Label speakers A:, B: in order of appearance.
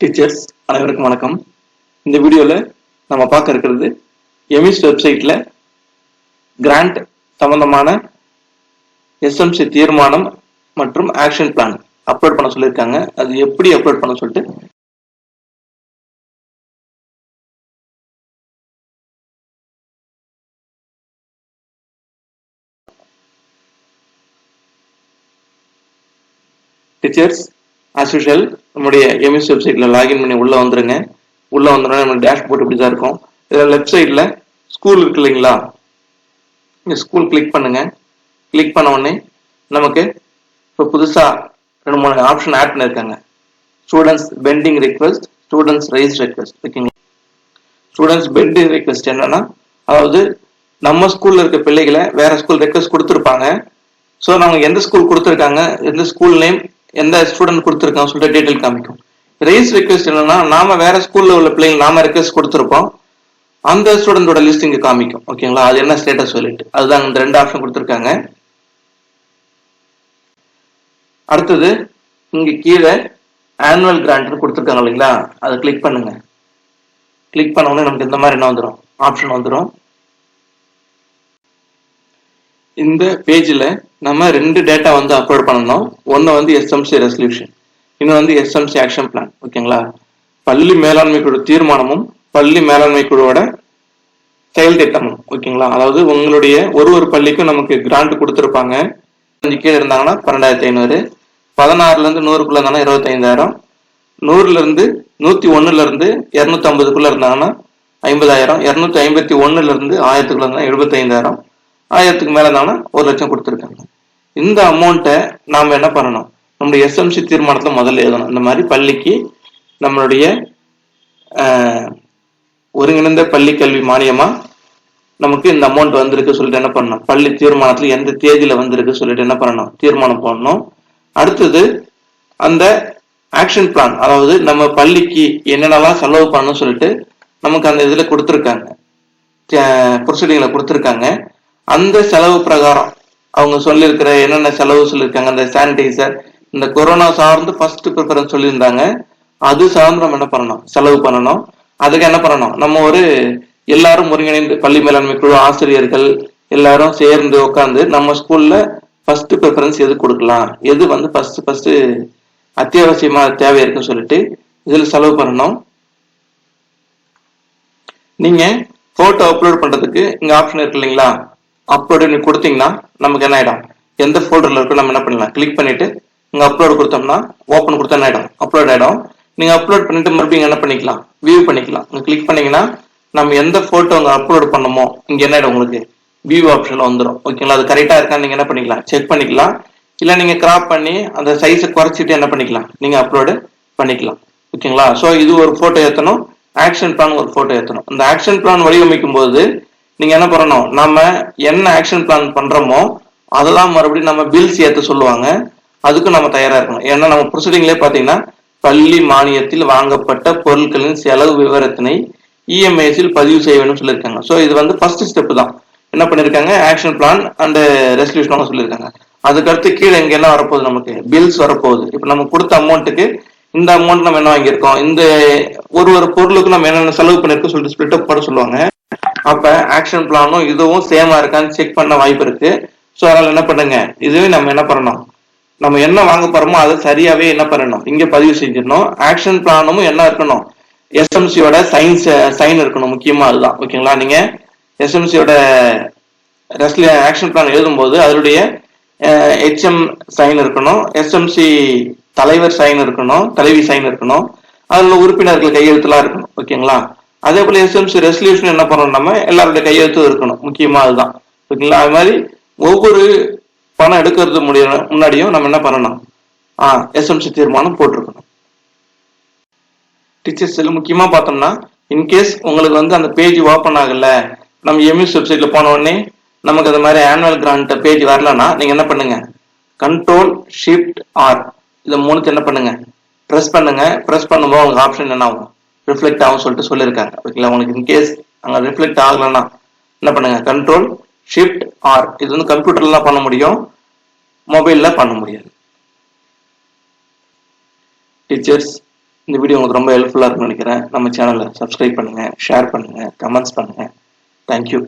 A: Teachers அனைவருக்கும் வணக்கம். இந்த வீடியோவில் நம்ம பார்க்க இருக்கிறது எமிஸ் வெப்சைட்டில் கிராண்ட் சம்பந்தமான எஸ்எம்சி தீர்மானம் மற்றும் ஆக்ஷன் பிளான் அப்லோட் பண்ண சொல்லியிருக்காங்க. அது எப்படி அப்லோட் பண்ண சொல்லிட்டு டீச்சர்ஸ் ஆஸ் யூஷுவல் நம்முடைய எம்எஸ் வெப்சைட்ல லாகின் பண்ணி உள்ள வந்துருங்க. உள்ள வந்தோடனே நம்ம டேஷ்போர்ட் இப்படி தான் இருக்கும். இதில் லெஃப்ட் சைடில் ஸ்கூல் இருக்கு இல்லைங்களா? இந்த ஸ்கூல் கிளிக் பண்ணுங்க. கிளிக் பண்ண உடனே நமக்கு இப்போ புதுசாக ரெண்டு மூணு ஆப்ஷன் ஆட் பண்ணியிருக்காங்க students pending request students raise request ஓகேங்களா? ஸ்டூடெண்ட்ஸ் பெண்டிங் ரிக்வெஸ்ட் என்னன்னா அதாவது நம்ம ஸ்கூலில் இருக்க பிள்ளைகளை வேற ஸ்கூல் ரெக்வெஸ்ட் கொடுத்துருப்பாங்க. ஸோ நாங்கள் எந்த ஸ்கூல் கொடுத்துருக்காங்க? எந்த ஸ்கூல் நேம் எந்த ஸ்டூடெண்ட் கொடுத்துருக்காங்க சொல்லிட்டு டீட்டெயில் காமிக்கும். ரைஸ் ரெக்வெஸ்ட் என்னன்னா நாம வேற ஸ்கூல்ல உள்ள பிள்ளைங்க நாம ரெக்வெஸ்ட் கொடுத்துருப்போம். அந்த ஸ்டூடெண்டோட லிஸ்ட் இங்க காமிக்கும். ஓகேங்களா அது என்ன ஸ்டேட்டஸ் சொல்லிட்டு. அதுதான் இந்த ரெண்டு ஆப்ஷன் கொடுத்துருக்காங்க. அடுத்தது இங்க கீழே ஆனுவல் கிராண்ட் கொடுத்துருக்காங்க இல்லைங்களா? அதை கிளிக் பண்ணுங்க. கிளிக் பண்ண உடனே நமக்கு இந்த மாதிரி என்ன வந்துடும் ஆப்ஷன் வந்துடும் இந்த பேஜில் நம்ம ரெண்டு டேட்டா வந்து அப்லோட் பண்ணணும். ஒன்று வந்து எஸ்எம்சி ரெசல்யூஷன் இன்னும் வந்து எஸ்எம்சி ஆக்ஷன் பிளான் ஓகேங்களா பள்ளி மேலாண்மை குழு தீர்மானமும் பள்ளி மேலாண்மை குழுவோட செயல் திட்டமும் ஓகேங்களா அதாவது உங்களுடைய ஒரு ஒரு பள்ளிக்கும் நமக்கு கிராண்ட் கொடுத்துருப்பாங்க. அஞ்சு கீழே இருந்தாங்கன்னா பன்னெண்டாயிரத்தி ஐநூறு பதினாறுலேருந்து நூறுக்குள்ளே இருந்தாங்கன்னா இருபத்தைந்தாயிரம் நூறுலேருந்து நூற்றி ஒன்றுலேருந்து இரநூத்தம்பதுக்குள்ளே இருந்து இருந்தாங்கன்னா ஐம்பதாயிரம் இரநூத்தி ஐம்பத்தி ஒன்றுலேருந்து ஆயிரத்துக்குள்ளே ஆயிரத்துக்குள்ள எழுபத்தைந்தாயிரம். ஆயிரத்துக்கு மேல இருந்தாங்கன்னா ஒரு லட்சம் கொடுத்துருக்காங்க. இந்த அமௌண்ட்டை நாம என்ன பண்ணணும்? நம்முடைய எஸ்எம்சி தீர்மானத்தில் முதல்ல எழுதணும். இந்த மாதிரி பள்ளிக்கு நம்மளுடைய ஒருங்கிணைந்த பள்ளி கல்வி மானியமா நமக்கு இந்த அமௌண்ட் வந்திருக்கு சொல்லிட்டு என்ன பண்ணணும்? பள்ளி தீர்மானத்துல எந்த தேதியில வந்திருக்கு சொல்லிட்டு என்ன பண்ணணும்? தீர்மானம் பண்ணணும் அடுத்தது அந்த ஆக்ஷன் பிளான் அதாவது நம்ம பள்ளிக்கு என்னென்னலாம் செலவு பண்ணணும் சொல்லிட்டு நமக்கு அந்த இதுல கொடுத்துருக்காங்க. ப்ரொசீடிங்ல கொடுத்துருக்காங்க. அந்த செலவு பிரகாரம். அவங்க சொல்லியிருக்கிற என்னென்ன செலவு சொல்லியிருக்காங்க அந்த சானிடைசர் இந்த கொரோனா சார்ந்து ஃபர்ஸ்ட் ப்ரிஃபரன்ஸ் சொல்லியிருந்தாங்க. அது சார்ந்து நம்ம என்ன பண்ணணும்? செலவு பண்ணணும். அதுக்கு என்ன பண்ணணும்? நம்ம ஒரு எல்லாரும் ஒருங்கிணைந்து பள்ளி மேலாண்மை குழு ஆசிரியர்கள் எல்லாரும் சேர்ந்து உட்காந்து நம்ம ஸ்கூல்ல ஃபர்ஸ்ட் ப்ரிஃபரன்ஸ் எது கொடுக்கலாம்? எது வந்து ஃபர்ஸ்ட் ஃபர்ஸ்ட் அத்தியாவசியமா தேவை இருக்குன்னு சொல்லிட்டு இதில் செலவு பண்ணணும். நீங்க போட்டோ அப்லோட் பண்றதுக்கு இங்க ஆப்ஷன் இருக்கு இல்லைங்களா? அப்லோடு நீங்கள் கொடுத்தீங்கன்னா நமக்கு என்ன ஆகிடும் எந்த ஃபோல்டரில் இருக்கோ நம்ம என்ன பண்ணலாம்? கிளிக் பண்ணிவிட்டு நீங்கள் அப்லோடு கொடுத்தோம்னா ஓப்பன் கொடுத்தா என்ன ஆகிடும் அப்லோட் ஆகிடும் நீங்கள் அப்லோட் பண்ணிட்டு மறுபடியும் என்ன பண்ணிக்கலாம்? வியூ பண்ணிக்கலாம். நீங்கள் கிளிக் பண்ணிங்கன்னா நம்ம எந்த ஃபோட்டோ அங்கே அப்லோட் பண்ணமோ இங்கே என்ன ஆகிடும் உங்களுக்கு? வியூ ஆப்ஷனில் வந்துடும் ஓகேங்களா அது கரெக்டாக இருக்கான்னு நீங்கள் என்ன பண்ணிக்கலாம்? செக் பண்ணிக்கலாம். இல்லை நீங்கள் கிராப் பண்ணி அந்த சைஸை குறைச்சிட்டு என்ன பண்ணிக்கலாம்? நீங்கள் அப்லோடு பண்ணிக்கலாம். ஓகேங்களா ஸோ இது ஒரு ஃபோட்டோ ஏற்றணும் ஆக்ஷன் பிளான் ஒரு ஃபோட்டோ ஏற்றணும் அந்த ஆக்ஷன் பிளான் வடிவமைக்கும் போது நீங்க என்ன பண்ணணும்? நம்ம என்ன ஆக்ஷன் பிளான் பண்றோமோ அதெல்லாம் மறுபடியும் நம்ம பில்ஸ் ஏற்ற சொல்லுவாங்க. அதுக்கும் நம்ம தயாரா இருக்கணும். ஏன்னா நம்ம ப்ரொசீடிங்லேயே பார்த்தீங்கன்னா பள்ளி மானியத்தில் வாங்கப்பட்ட பொருட்களின் செலவு விவரத்தினை இஎம்ஐஸில் பதிவு செய்ய வேண்டும் சொல்லியிருக்காங்க. ஸோ இது வந்து ஃபர்ஸ்ட் ஸ்டெப் தான். என்ன பண்ணியிருக்காங்க? ஆக்ஷன் பிளான் அண்ட் ரெசல்யூஷன் சொல்லியிருக்காங்க. அதுக்கடுத்து கீழே இங்க என்ன வரப்போகுது நமக்கு? பில்ஸ் வரப்போகுது. இப்போ நம்ம கொடுத்த அமௌண்ட்டுக்கு இந்த அமௌண்ட் நம்ம என்ன வாங்கியிருக்கோம்? இந்த ஒரு ஒரு பொருளுக்கு நம்ம என்னென்ன செலவு பண்ணிருக்கோம் சொல்லிட்டு ஸ்பிளிட் அப் போட சொல்லுவாங்க. அப்ப ஆக்ஷன் பிளானும் இதுவும் சேமா இருக்கான்னு செக் பண்ண வாய்ப்பு இருக்கு. ஸோ அதனால என்ன பண்ணுங்க? இதுவே நம்ம என்ன பண்ணணும்? நம்ம என்ன வாங்க போறோமோ அதை சரியாவே என்ன பண்ணணும்? இங்க பதிவு செஞ்சிடணும். ஆக்ஷன் பிளானும் என்ன இருக்கணும்? எஸ்எம்சியோட சைன்ஸ் சைன் இருக்கணும் முக்கியமா அதுதான். ஓகேங்களா நீங்க எஸ்எம்சியோட ரெஸ்ல ஆக்ஷன் பிளான் எழுதும்போது அதனுடைய ஹெச்எம் சைன் இருக்கணும். எஸ்எம்சி தலைவர் சைன் இருக்கணும். தலைவி சைன் இருக்கணும். அதில் உறுப்பினர்கள் கையெழுத்துலாம் இருக்கணும். ஓகேங்களா அதே போல எஸ்எம்சி ரெசல்யூஷன் என்ன பண்ணணும் நம்ம? எல்லாருடைய கையெழுத்தும் இருக்கணும். முக்கியமா அதுதான். ஓகேங்களா? அது மாதிரி ஒவ்வொரு பணம் எடுக்கிறது முடிய முன்னாடியும் நம்ம என்ன பண்ணணும்? ஆ எஸ்எம்சி தீர்மானம் போட்டிருக்கணும். டீச்சர்ஸ் முக்கியமா பார்த்தோம்னா இன்கேஸ் உங்களுக்கு வந்து அந்த பேஜ் ஓப்பன் ஆகல நம்ம எம்எஸ் வெப்சைட்ல போன உடனே நமக்கு அந்த மாதிரி ஆனுவல் கிராண்ட் பேஜ் வரலன்னா நீங்க என்ன பண்ணுங்க? கண்ட்ரோல் ஷிஃப்ட் ஆர் இதை மூணுக்கு என்ன பண்ணுங்க? ப்ரெஸ் பண்ணுங்க. ப்ரெஸ் பண்ணும்போது உங்களுக்கு ஆப்ஷன் என்ன ஆகும்? ரிஃப்ளெக்ட் ஆகும் சொல்லிட்டு சொல்லியிருக்காங்க. ஓகேங்களா? உங்களுக்கு இன்கேஸ் அங்கே ரிஃப்ளெக்ட் ஆகலைன்னா என்ன பண்ணுங்க? கண்ட்ரோல் ஷிஃப்ட் ஆர் இது வந்து கம்ப்யூட்டர்லாம் பண்ண முடியும். மொபைலில் பண்ண முடியாது. டீச்சர்ஸ் இந்த வீடியோ உங்களுக்கு ரொம்ப ஹெல்ப்ஃபுல்லாக இருக்கும்னு நினைக்கிறேன். நம்ம சேனலை சப்ஸ்கிரைப் பண்ணுங்கள் ஷேர் பண்ணுங்கள் கமெண்ட்ஸ் பண்ணுங்கள் தேங்க்யூ